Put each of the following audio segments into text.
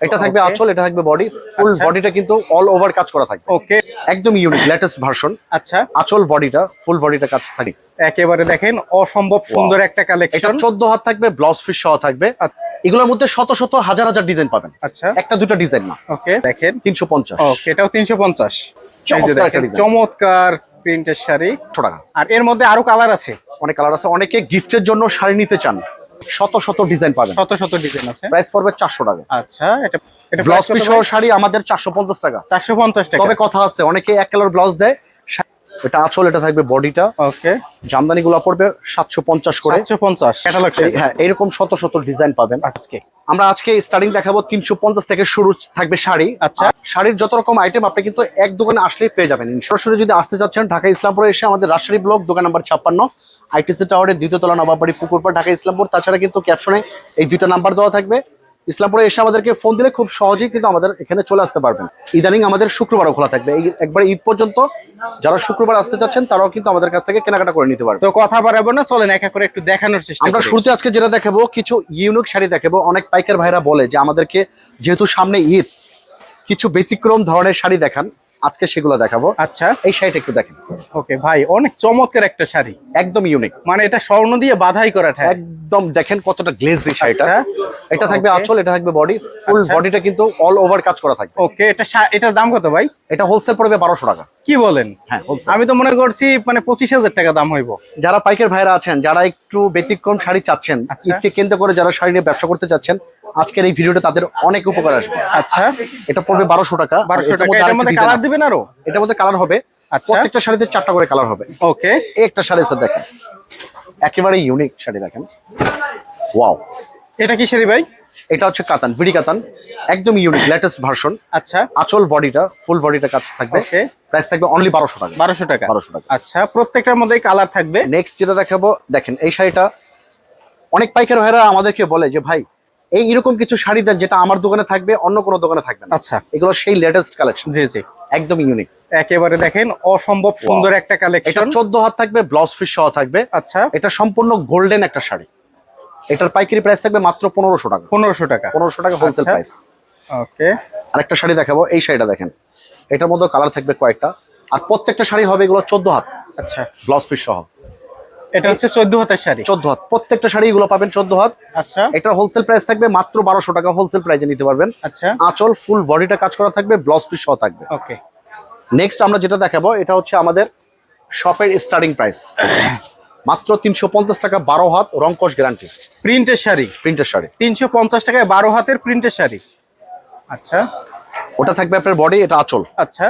এটা থাকবে. আঁচল এটা থাকবে বডি ফুল আচ্ছা। বডিটা কিন্তু অল ওভার কাজ করা থাকবে। ওকে একদম ইউনিক লেটেস্ট ভার্সন আচ্ছা। আঁচল বডিটা ফুল বডিটা কাজ থাকবে। একেবারে দেখেন অসম্ভব সুন্দর একটা কালেকশন এটা কালেকশন চোদ্দ হাত থাকবে ব্লাউজ পিস সহ থাকবে। এগুলোর মধ্যে শত শত হাজার হাজার ডিজাইন পাবেন। আচ্ছা। একটা দুটো ডিজাইন না। ওকে দেখেন। তিনশো পঞ্চাশ। ওকে এটাও তিনশো পঞ্চাশ। চমৎকার একটা design। চমৎকার প্রিন্টের শাড়ি। টাকা। আর এর মধ্যে আরও কালার আছে। অনেক কালার আছে। অনেকে গিফটের জন্য শাড়ি নিতে চান। শত শত ডিজাইন পাবেন। শত শত ডিজাইন আছে। প্রাইস পড়বে চারশো টাকা। আচ্ছা এটা এটা ব্লাউজ পিস সহ শাড়ি আমাদের চারশো পঞ্চাশ টাকা। চারশো পঞ্চাশ টাকা। তবে কথা আছে অনেকে এক কালার ব্লাউজ দেয় এটা আসল এটা থাকবে বডিটা ওকে জামদানি গুলো পড়বে সাতশো পঞ্চাশ করে। সাতশো পঞ্চাশ ক্যাটালগ হ্যাঁ এরকম শত শত ডিজাইন পাবেন। আজকে। আমরা আজকে স্টার্টিং দেখাবো তিনশো পঞ্চাশ থেকে শুরু থাকবে শাড়ি। আচ্ছা। শাড়ির যত রকম আইটেম আপনি কিন্তু এক দোকানে আসলেই পেয়ে যাবেন। সরাসরি যদি আসতে চাচ্ছেন, ঢাকা ইসলামপুরে এসে আমাদের রাজশাহী ব্লক, দোকান নাম্বার ছাপ্পান্ন, আইটিসি টাওয়ারের দ্বিতীয় তলা নবাবাড়ি পুকুরপাড় ঢাকা ইসলামপুর। তাছাড়া কিন্তু ক্যাপশনে এই দুইটা নাম্বার দেওয়া থাকবে। ইসলামপুরে এসে আমাদেরকে ফোন দিলে খুব সহজেই কিন্তু আমাদের এখানে চলে আসতে পারবেন। ইদানিং আমাদের শুক্রবারও খোলা থাকবে। এই একবার ঈদ পর্যন্ত যারা শুক্রবার আসতে চাচ্ছেন তারাও কিন্তু আমাদের কাছ থেকে কেনাকাটা করে নিতে পারবে তো কথা বাড়াবো না চলেন একা করে একটু দেখানোর চেষ্টা আমরা শুরুতে আজকে যেটা দেখাবো কিছু ইউনিক শাড়ি দেখাবো। অনেক পাইকার ভাইরা বলে যে আমাদেরকে যেহেতু সামনে ঈদ কিছু ব্যতিক্রম ধরনের শাড়ি দেখান। আজকে সেগুলো দেখাবো। আচ্ছা। এই শাড়িটা একটু দেখেন। ওকে ভাই অনেক চমৎকার একটা শাড়ি। একদম ইউনিক মানে এটা স্বর্ণ দিয়ে বাধাই করা একদম দেখেন কতটা গ্লেজ এই শাড়িটা। আচ্ছা। এটা থাকবে. আঁচল এটা থাকবে বডি ফুল। বডিটা কিন্তু অল ওভার কাজ করা থাকবে। ওকে এটা এটার দাম কত ভাই? এটা হোলসেল পড়বে বারোশো টাকা। কি বলেন? হ্যাঁ আমি তো মনে করছি মানে পঁচিশ হাজার টাকা দাম হইব। যারা পাইকার ভাইরা আছেন যারা একটু ব্যতিক্রম শাড়ি চাচ্ছেন আচ্ছা। কেন্দ্র করে যারা শাড়ি নিয়ে ব্যবসা করতে চাচ্ছেন আজকের এই ভিডিওটা তাদের অনেক উপকার আসবে। আচ্ছা। এটা পড়বে বারোশো টাকা। বারোশো টাকা। মধ্যে এটার মধ্যে কালার দিবেন আরও? এটার মধ্যে কালার হবে। আচ্ছা। প্রত্যেকটা শাড়িতে চারটা করে কালার হবে। ওকে। একটা শাড়ি স্যার দেখেন। একেবারে ইউনিক শাড়ি দেখেন। ওয়াও এটা কি শাড়ি ভাই? এটা হচ্ছে কাতান বিড়ি কাতান। একদম ইউনিক লেটেস্ট ভার্সন আচ্ছা। আচল বডিটা ফুল বডিটা কাজ থাকবে. প্রাইস থাকবে অনলি বারোশো টাকা। বারোশো টাকা। 1200 টাকা। আচ্ছা প্রত্যেকটার মধ্যে কালার থাকবে। নেক্সট যেটা দেখাবো দেখেন এই শাড়িটা অনেক পাইকার ভাইরা আমাদেরকে বলে যে ভাই এই এরকম কিছু শাড়ি দেন যেটা আমার দোকানে থাকবে অন্য কোনো দোকানে থাকবে না। আচ্ছা। এগুলো সেই লেটেস্ট কালেকশন জি জি। একদম ইউনিক একেবারে দেখেন অসম্ভব সুন্দর একটা এটা কালেকশন চোদ্দ হাত থাকবে ব্লাউজ পিস সহ থাকবে। আচ্ছা। এটা সম্পূর্ণ গোল্ডেন একটা শাড়ি। এটার পাইকারি প্রাইস থাকবে মাত্র পনেরোশো টাকা। পনেরোশো টাকা। পনেরোশো টাকা হোলসেল আচ্ছা। Price okay. আরেকটা শাড়ি দেখাবো এই শাড়িটা দেখেন। এটার মধ্যে কালার থাকবে কয়েকটা। আর প্রত্যেকটা শাড়ি হবে এগুলো চোদ্দ হাত। আচ্ছা। ব্লাউজ পিস সহ। এটা হচ্ছে চোদ্দ হাতের শাড়ি। চোদ্দ হাত। প্রত্যেকটা শাড়ি এগুলো পাবেন চোদ্দ হাত। আচ্ছা। এটার হোলসেল প্রাইস থাকবে মাত্র বারোশো টাকা হোলসেল প্রাইসে নিতে পারবেন। আচ্ছা। আঁচল ফুল বডিটা কাজ করা থাকবে ব্লাউজ পিস সহ থাকবে। ওকে নেক্সট আমরা যেটা দেখাবো এটা হচ্ছে আমাদের শপের স্টার্টিং প্রাইস মাত্র তিনশো পঞ্চাশ টাকা বারো হাত রংকশ গ্যারান্টি প্রিন্টের শাড়ি। প্রিন্টের শাড়ি। তিনশো পঞ্চাশ টাকায় বারো হাতের প্রিন্টের শাড়ি। আচ্ছা। ওটা থাকবে আপনার বডি এটা আঁচল। আচ্ছা।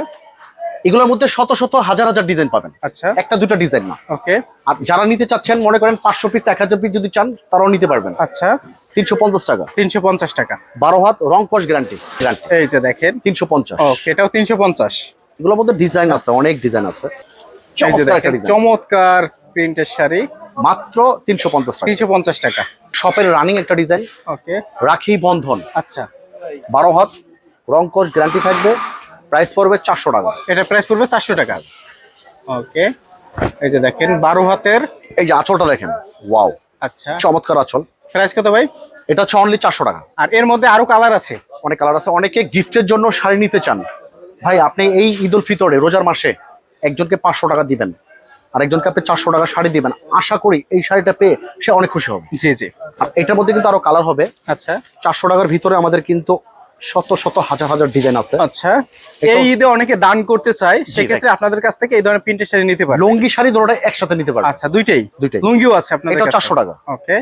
এগুলোর মধ্যে শত শত হাজার হাজার ডিজাইন পাবেন। আচ্ছা। একটা দুটো ডিজাইন না। ওকে। আর যারা নিতে চাচ্ছেন মনে করেন পাঁচশো পিস এক হাজার পিস যদি চান তারাও নিতে পারবেন। আচ্ছা। তিনশো পঞ্চাশ টাকা। তিনশো পঞ্চাশ টাকা। বারো হাত রং কস গ্যারান্টি গ্যারান্টি এই যে দেখেন। তিনশো পঞ্চাশ। ওকে এটাও তিনশো পঞ্চাশ। এগুলোর মধ্যে ডিজাইন আছে অনেক ডিজাইন আছে। চমৎকার প্রিন্টের শাড়ি। মাত্র তিনশো পঞ্চাশ টাকা। তিনশো পঞ্চাশ টাকা। শপের রানিং একটা ডিজাইন ওকে। রাখি বন্ধন। আচ্ছা। বারো হাত রং কস গ্যারান্টি থাকবে। প্রাইস পড়বে চারশো টাকা। এটা প্রাইস পড়বে চারশো টাকা। ওকে এই যে দেখেন বারো হাতের এই যে আঁচলটা দেখেন ওয়াও। আচ্ছা। চমৎকার আঁচল। প্রাইস কত ভাই? এটা হচ্ছে অনলি চারশো টাকা। আর এর মধ্যে আরও কালার আছে। অনেক কালার আছে। অনেকে গিফটের জন্য শাড়ি নিতে চান। ভাই আপনি এই ঈদ উল ফিতরে রোজার মাসে একজনকে পাঁচশো টাকা দিবেন আর একজনকে আপনি চারশো টাকা শাড়ি দিবেন। আশা করি এই শাড়িটা পেয়ে সে অনেক খুশি হবে। জি জি। আর এটার মধ্যে কিন্তু আরও কালার হবে। আচ্ছা। চারশো টাকার ভিতরে আমাদের কিন্তু শত শত হাজার হাজার ডিজাইন আছে। আচ্ছা এই ঈদে অনেকে দান করতে চায় সেক্ষেত্রে আপনাদের কাছ থেকে এই ধরনের প্রিন্টের শাড়ি নিতে পারে লুঙ্গি শাড়ি দুটোটা একসাথে নিতে পারে আচ্ছা দুইটাই? দুইটাই। লুঙ্গিও আছে আপনাদের এটা? 400 টাকা। ওকে।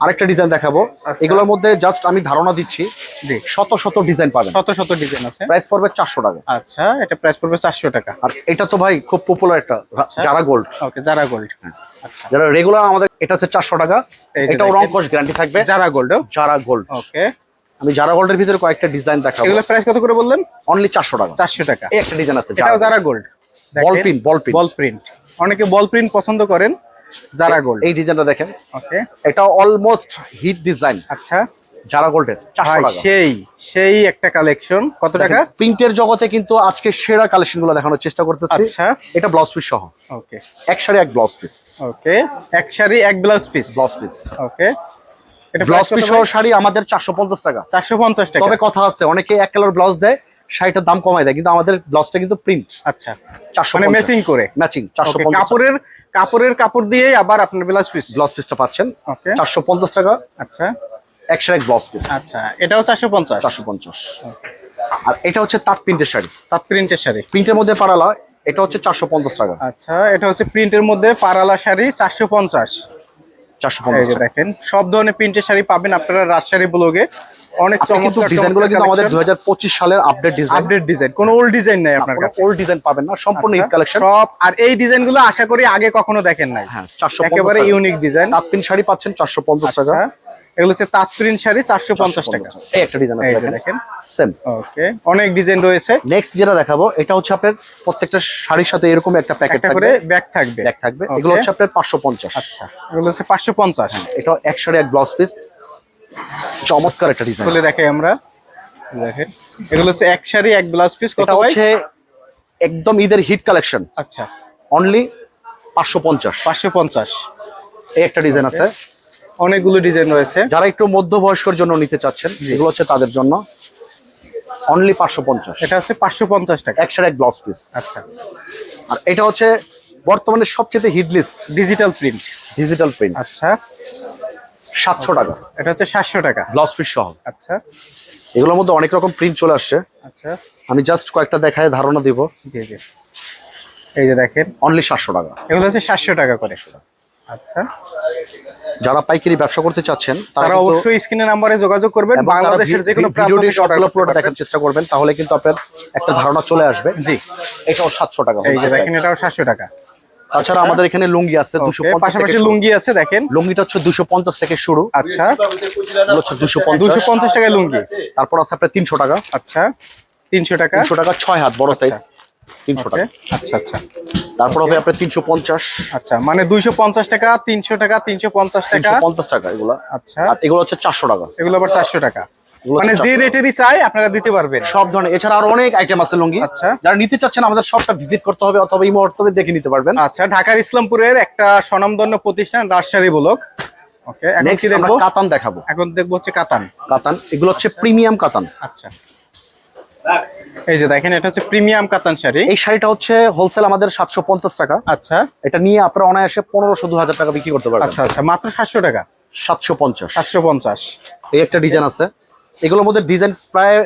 আরেকটা ডিজাইন দেখাবো। আচ্ছা। এগুলোর মধ্যে জাস্ট আমি ধারণা দিচ্ছি শত শত ডিজাইন পাবেন। শত শত ডিজাইন আছে। প্রাইস পড়বে চারশো টাকা। আচ্ছা এটা প্রাইস পড়বে চারশো টাকা। আর এটা তো ভাই খুব পপুলার একটা আচ্ছা। যারা গোল্ড ওকে যারা গোল্ড আচ্ছা। যারা রেগুলার আমাদের এটা হচ্ছে চারশো টাকা। এই যে এটাও রং কস গ্যারান্টি থাকবে। যারা গোল্ড যারা গোল্ড ওকে। আমি যারা গোল্ডের ভিতরে কয়েকটা ডিজাইন দেখাবো। এগুলো প্রাইস কত করে বললেন? অনলি চারশো টাকা। চারশো টাকা। এই একটা ডিজাইন আছে এটাও যারা gold ball print ball print ball print অনেকে বল প্রিন্ট পছন্দ করেন জারা গোল্ড এই ডিজাইনটা দেখেন। ওকে। এটা অলমোস্ট হিট ডিজাইন আচ্ছা। জারা গোল্ডের চারশো ভাই টাকা। সেই সেই একটা কালেকশন কত টাকা? প্রিন্টের জগতে কিন্তু আজকে সেরা কালেকশনগুলো দেখানোর চেষ্টা করতেছি। আচ্ছা। এটা ব্লাউজ পিস সহ। ওকে। এক শাড়ি এক ব্লাউজ পিস ওকে। এক শাড়ি এক blouse piece blouse piece okay. Blouse piece সহ শাড়ি আমাদের চারশো পঞ্চাশ টাকা। চারশো পঞ্চাশ টাকা। তবে কথা আছে অনেকে এক কালার ব্লাউজ দেয় শাড়িটার দাম কমায় দেয় কিন্তু আমাদের ব্লাউজটা কিন্তু প্রিন্ট আচ্ছা। চারশো মানে ম্যাচিং করে? ম্যাচিং চারশো Okay, পঞ্চাশ কাপড়ের কাপড়ের কাপড় দিয়ে আবার আপনার ব্লাউজ পিস ব্লাউজ পিসটা পাচ্ছেন। ওকে চারশো পঞ্চাশ টাকা। আচ্ছা। একশো এক ব্লাউজ পিস আচ্ছা এটাও চারশো পঞ্চাশ। চারশো পঞ্চাশ। আর এটা হচ্ছে তাঁত প্রিন্টের শাড়ি। তার প্রিন্টের শাড়ি। প্রিন্টের মধ্যে পারালা এটা হচ্ছে চারশো পঞ্চাশ টাকা। আচ্ছা এটা হচ্ছে প্রিন্টের মধ্যে পারালা শাড়ি চারশো পঞ্চাশ। চারশো পঞ্চাশ দেখেন সব ধরনের প্রিন্টের শাড়ি পাবেন আপনারা রাজশাড়ি ব্লগে। অনেক চমৎকার ডিজাইনগুলো কিন্তু আমাদের দুই হাজার পঁচিশ সালের আপডেট ডিজাইন আপডেট ডিজাইন কোনো ওল্ড ডিজাইন নাই আপনার কাছে। ওল্ড ডিজাইন পাবেন না সম্পূর্ণ আচ্ছা, ঈদ কালেকশন সব আর এই ডিজাইনগুলো আশা করি আগে কখনো দেখেন নাই। হ্যাঁ চারশো একেবারে ইউনিক ডিজাইন তাঁত শাড়ি পাচ্ছেন চারশো পঞ্চাশ টাকা। আচ্ছা। এগুলো হচ্ছে তাঁত শাড়ি চারশো পঞ্চাশ টাকা। এই একটা ডিজাইন দেখেন। সেম ওকে অনেক ডিজাইন রয়েছে। নেক্সট যেটা দেখাবো এটা হচ্ছে আপনার প্রত্যেকটা শাড়ির সাথে এরকম একটা প্যাকেট করে ব্যাগ থাকবে। ব্যাগ থাকবে। এগুলো হচ্ছে আপনার পাঁচশো পঞ্চাশ। আচ্ছা এগুলো হচ্ছে পাঁচশো পঞ্চাশ। এটা এক শাড়ি এক ব্লাউজ পিস চমৎকার একটা ডিজাইন খুলে দেখাই আমরা। দেখেন এগুলো হচ্ছে এক শাড়ি এক ব্লাউজ পিস কত হচ্ছে একদম ঈদের হিট কালেকশন আচ্ছা। অনলি পাঁচশো পঞ্চাশ। পাঁচশো পঞ্চাশ। এই একটা ডিজাইন আছে। অনেকগুলো ডিজাইন রয়েছে। যারা একটু মধ্যবয়স্কর জন্য নিতে চাচ্ছেন এগুলো হচ্ছে তাদের জন্য। অনলি পাঁচশো পঞ্চাশ। এটা হচ্ছে পাঁচশো পঞ্চাশ টাকা। এক শাড়ি এক ব্লাউজ পিস আচ্ছা। আর এটা হচ্ছে বর্তমানে সবচেয়ে hit list digital print digital print আচ্ছা। সাতশো টাকা। এটা হচ্ছে সাতশো টাকা। ব্লাউজ পিস সহ। আচ্ছা। এগুলোর মধ্যে অনেক রকম প্রিন্ট চলে আসছে। আচ্ছা। আমি জাস্ট কয়েকটা দেখায় ধারণা দিব। জি জি। এই যে দেখেন। অনলি সাতশো টাকা। এগুলো হচ্ছে সাতশো টাকা করে। আচ্ছা। যারা পাইকারি ব্যবসা করতে চাচ্ছেন তারা অবশ্যই স্ক্রিনে নাম্বারে যোগাযোগ করবেন বাংলাদেশের যে কোনো ভিডিওটি সবগুলো পুরোটা দেখার চেষ্টা করবেন তাহলে কিন্তু আপনার একটা ধারণা চলে আসবে। জি। এটাও সাতশো টাকা এই যে দেখেন এটাও সাতশো টাকা। তাছাড়া আমাদের এখানে লুঙ্গি আছে দুশো পাশাপাশি লুঙ্গি আছে দেখেন। লুঙ্গিটা হচ্ছে দুশো পঞ্চাশ থেকে শুরু। আচ্ছা। দুশো দুশো পঞ্চাশ টাকায় লুঙ্গি। তারপর আছে আপনার তিনশো টাকা। আচ্ছা। তিনশো টাকা। তিনশো টাকা ছয় হাত বড় সাইজ তিনশো টাকা। আচ্ছা আচ্ছা। তারপর হবে আপনার তিনশো পঞ্চাশ। আচ্ছা মানে দুইশো পঞ্চাশ টাকা তিনশো টাকা তিনশো পঞ্চাশ টাকা। পঞ্চাশ টাকা এগুলো। আচ্ছা। আর এগুলো হচ্ছে চারশো টাকা। এগুলো আবার চারশো টাকা। মানে যে রেটেরই চাই আপনারা দিতে পারবেন। সব ধরনের। এছাড়া আরও অনেক আইটেম আছে লুঙ্গি। আচ্ছা। যারা নিতে চাচ্ছেন আমাদের সবটা ভিজিট করতে হবে অথবা এই মুহূর্তে দেখে নিতে পারবেন। আচ্ছা ঢাকার ইসলামপুরের একটা স্বনামধন্য প্রতিষ্ঠান রাজশাহী ব্লক। ওকে এখন কি দেখব? কাতান দেখাবো। এখন দেখব হচ্ছে কাতান। কাতান এগুলো হচ্ছে প্রিমিয়াম কাতান। আচ্ছা। এই যে দেখেন এটা হচ্ছে প্রিমিয়াম কাতান শাড়ি। এই শাড়িটা হচ্ছে হোলসেল আমাদের সাতশো পঞ্চাশ টাকা। আচ্ছা। এটা নিয়ে আপনারা অনায়াসে পনেরোশো দু হাজার টাকা বিক্রি করতে পারবেন। আচ্ছা আচ্ছা মাত্র সাতশো টাকা? সাতশো পঞ্চাশ। সাতশো পঞ্চাশ। এই একটা ডিজাইন আছে। এগুলোর মধ্যে ডিজাইন প্রায়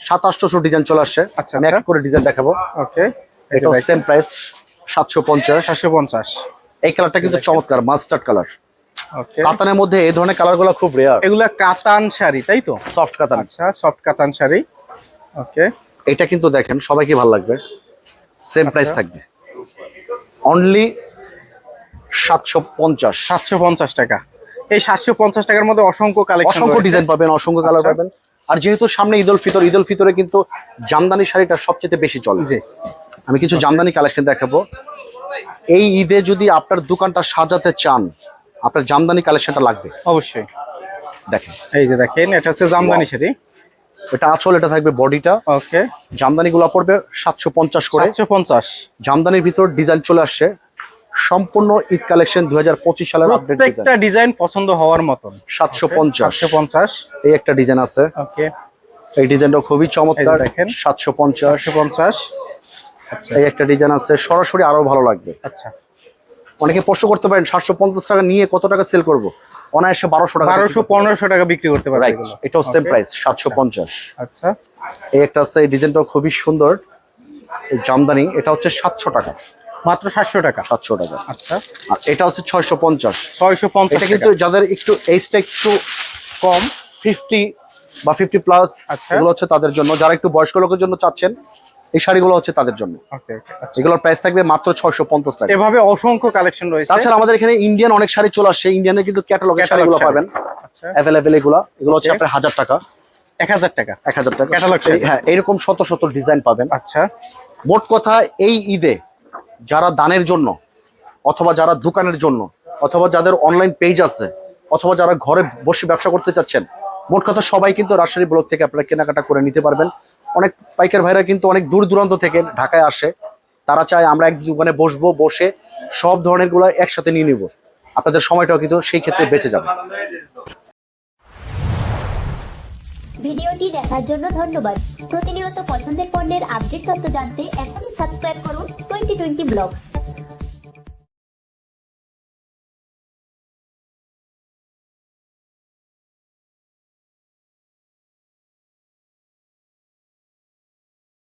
সাত আটশোশো ডিজাইন চলে আসছে। আচ্ছা, এক আচ্ছা। করে ডিজাইন দেখাবো। ওকে। এটা সেম প্রাইস সাতশো পঞ্চাশ। সাতশো পঞ্চাশ। এই কালারটা কিন্তু চমৎকার মাস্টার্ড কালার কাতানের মধ্যে এই ধরনের কালারগুলো খুব রেয়ার এগুলা কাতান শাড়ি তাই তো? সফট কাতান। আচ্ছা সফট কাতান শাড়ি। ওকে। এটা কিন্তু দেখেন সবাইকে ভালো লাগবে? সেম প্রাইস আচ্ছা। থাকবে। অনলি সাতশো পঞ্চাশ। সাতশো পঞ্চাশ টাকা। এই সাতশো পঞ্চাশ টাকার মধ্যে অসংখ্য কালেকশন অসংখ্য ডিজাইন পাবেন অসংখ্য কালার আচ্ছা। পাবেন। আর যেহেতু সামনে ঈদ উল ফিতর ঈদ উল ফিতরে কিন্তু জামদানি শাড়িটা সবচেয়ে বেশি চলে। জি। আমি কিছু জামদানি কালেকশন দেখাবো। এই ঈদে যদি আপনার দোকানটা সাজাতে চান আপনার জামদানি কালেকশনটা লাগবে। অবশ্যই। দেখেন। এই যে দেখেন এটা হচ্ছে জামদানি শাড়ি। এটা আঁচল এটা থাকবে বডিটা। ওকে। জামদানি গুলা পড়বে সাতশো পঞ্চাশ করে। সাতশো পঞ্চাশ। জামদানির ভিতর ডিজাইন চলে আসছে। সম্পূর্ণ ঈদ কালেকশন দুই হাজার পঁচিশ সালের প্রত্যেকটা ডিজাইন পছন্দ হওয়ার মতন। সাতশো পঞ্চাশ। সাতশো পঞ্চাশ। এই একটা ডিজাইন আছে। ওকে। এই ডিজাইনটা খুবই চমৎকার। দেখেন। সাতশো পঞ্চাশ। পঞ্চাশ। আচ্ছা। এই একটা ডিজাইন আছে। সরাসরি আরও ভালো লাগবে। আচ্ছা। অনেকে প্রশ্ন করতে পারেন সাতশো পঞ্চাশ টাকা নিয়ে কত টাকা সেল করব? অনায়াসে বারোশো টাকা বারোশো পনেরোশো টাকা বিক্রি করতে পারবে রাইট এটাও সেম প্রাইস সাতশো পঞ্চাশ। আচ্ছা। এই একটা আছে এই ডিজাইনটাও খুবই সুন্দর। জামদানি এটা হচ্ছে সাতশো টাকা। মাত্র সাতশো টাকা। সাতশো টাকা। আচ্ছা। আর এটা হচ্ছে ছয়শো পঞ্চাশ। ছয়শো পঞ্চাশ এটা কিন্তু যাদের একটু এইজটা একটু কম ফিফটি বা ফিফটি প্লাস আচ্ছা। এগুলো হচ্ছে তাদের জন্য। যারা একটু বয়স্ক লোকের জন্য চাচ্ছেন এই শাড়িগুলো হচ্ছে তাদের জন্য। আচ্ছা। এগুলোর প্রাইস থাকবে মাত্র ছয়শো পঞ্চাশ টাকা। এভাবে অসংখ্য কালেকশন রয়েছে। তাছাড়া আমাদের এখানে ইন্ডিয়ান অনেক শাড়ি চলে আসছে। ইন্ডিয়ানের কিন্তু Catalog শাড়িগুলো পাবেন। আচ্ছা। অ্যাভেলেবেল এগুলো। এগুলো হচ্ছে আপনার হাজার টাকা। এক হাজার টাকা। এক হাজার টাকা। হ্যাঁ এরকম শত শত ডিজাইন পাবেন। আচ্ছা। মোট কথা এই ঈদে যারা দানের জন্য অথবা যারা দোকানের জন্য অথবা যাদের অনলাইন পেজ আছে অথবা যারা ঘরে বসে ব্যবসা করতে চাচ্ছেন মোট কথা সবাই কিন্তু রাজশাহী ব্লক থেকে আপনারা কেনাকাটা করে নিতে পারবেন। অনেক পাইকার ভাইরা কিন্তু অনেক দূর দূরান্ত থেকে ঢাকায় আসে। তারা চায় আমরা এক দোকানে বসবো, বসে সব ধরনেরগুলো একসাথে নিয়ে নিব। আপনাদের সময়টাও কিন্তু সেই ক্ষেত্রে বেঁচে যাবে। ভিডিওটি দেখার জন্য ধন্যবাদ। প্রতিনিয়ত পছন্দের পণ্যের আপডেট তথ্য জানতে এখনই সাবস্ক্রাইব করুন টোয়েন্টি টোয়েন্টি ব্লগস।